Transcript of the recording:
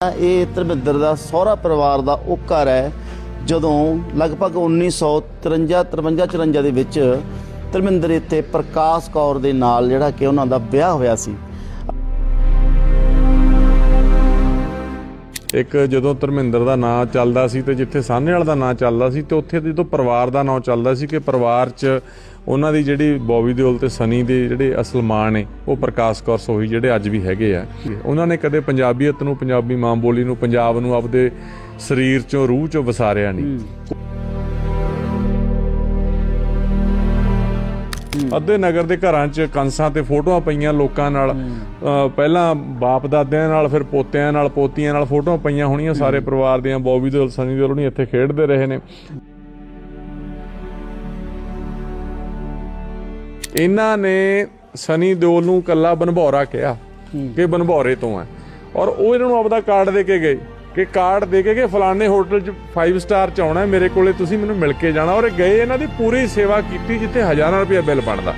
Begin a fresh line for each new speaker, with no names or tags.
ਇਹ ਧਰਮਿੰਦਰ ਦਾ ਸਹੁਰਾ ਪਰਿਵਾਰ ਦਾ ਉਹ ਘਰ ਹੈ, ਜਦੋਂ ਲਗਭਗ 1953 53 54 ਦੇ ਵਿੱਚ ਧਰਮਿੰਦਰ ਇੱਥੇ ਪ੍ਰਕਾਸ਼ ਕੌਰ ਦੇ ਨਾਲ ਜਿਹੜਾ ਕਿ ਉਹਨਾਂ ਦਾ ਵਿਆਹ ਹੋਇਆ ਸੀ।
ਇੱਕ ਜਦੋਂ ਧਰਮਿੰਦਰ ਦਾ ਨਾਂ ਚੱਲਦਾ ਸੀ ਤੇ ਜਿੱਥੇ ਸਾਹਨੇ ਦਾ ਨਾਂ ਚੱਲਦਾ ਸੀ ਤੇ ਉੱਥੇ ਜਦੋਂ ਪਰਿਵਾਰ ਦਾ ਨਾਂ ਚੱਲਦਾ ਸੀ ਕਿ ਪਰਿਵਾਰ 'ਚ ਉਹਨਾਂ ਦੀ ਜਿਹੜੀ ਬੌਬੀ ਦਿਓਲ ਤੇ ਸਨੀ ਦੇ ਜਿਹੜੇ ਅਸਲ ਮਾਂ ਨੇ, ਉਹ ਪ੍ਰਕਾਸ਼ ਕੌਰ ਸੋਹੀ ਜਿਹੜੇ ਅੱਜ ਵੀ ਹੈਗੇ ਆ। ਉਹਨਾਂ ਨੇ ਕਦੇ ਪੰਜਾਬੀਅਤ ਨੂੰ, ਪੰਜਾਬੀ ਮਾਂ ਬੋਲੀ ਨੂੰ, ਪੰਜਾਬ ਨੂੰ ਆਪਦੇ ਸਰੀਰ 'ਚੋਂ, ਰੂਹ 'ਚੋਂ ਵਸਾਰਿਆ ਨਹੀਂ। ਅੱਧੇ ਨਗਰ ਦੇ ਘਰਾਂ 'ਚ ਕੰਸਾਂ ਤੇ ਫੋਟੋਆਂ ਪਈਆਂ ਲੋਕਾਂ ਨਾਲ। ਪਹਿਲਾਂ ਬਾਪ ਦਾਦਿਆਂ ਨਾਲ ਫਿਰ ਪੋਤਿਆਂ ਨਾਲ ਪੋਤੀਆਂ ਨਾਲ ਫੋਟੋਆਂ ਪਈਆਂ ਹੋਣੀਆਂ ਸਾਰੇ ਪਰਿਵਾਰ ਦੀਆਂ। ਬੌਬੀ ਦਿਓਲ ਸਨੀ ਦਿਓਲ ਹੁਣੀ ਇੱਥੇ ਖੇਡਦੇ ਰਹੇ ਨੇ। ਇਹਨਾਂ ਨੇ ਸਨੀ ਦਿਓਲ ਨੂੰ ਕੱਲਾ ਬਨਭੌਰਾ ਕਿਹਾ ਕਿ ਬਨਭੌਰੇ ਤੋਂ ਹੈ ਔਰ ਉਹ ਇਹਨਾਂ ਨੂੰ ਆਪਦਾ ਕਾਰਡ ਦੇ ਕੇ ਗਏ। ਕਿ ਕਾਰਡ ਦੇ ਕੇ ਕਿ ਫਲਾਣੇ ਹੋਟਲ 'ਚ 5 ਸਟਾਰ 'ਚ ਆਉਣਾ ਮੇਰੇ ਕੋਲੇ ਤੁਸੀਂ ਮੈਨੂੰ ਮਿਲ ਕੇ ਜਾਣਾ ਔਰ ਗਏ ਇਹਨਾਂ ਦੀ ਪੂਰੀ ਸੇਵਾ ਕੀਤੀ ਜਿੱਥੇ ਹਜ਼ਾਰਾਂ ਰੁਪਏ ਬਿੱਲ ਬਣਦਾ।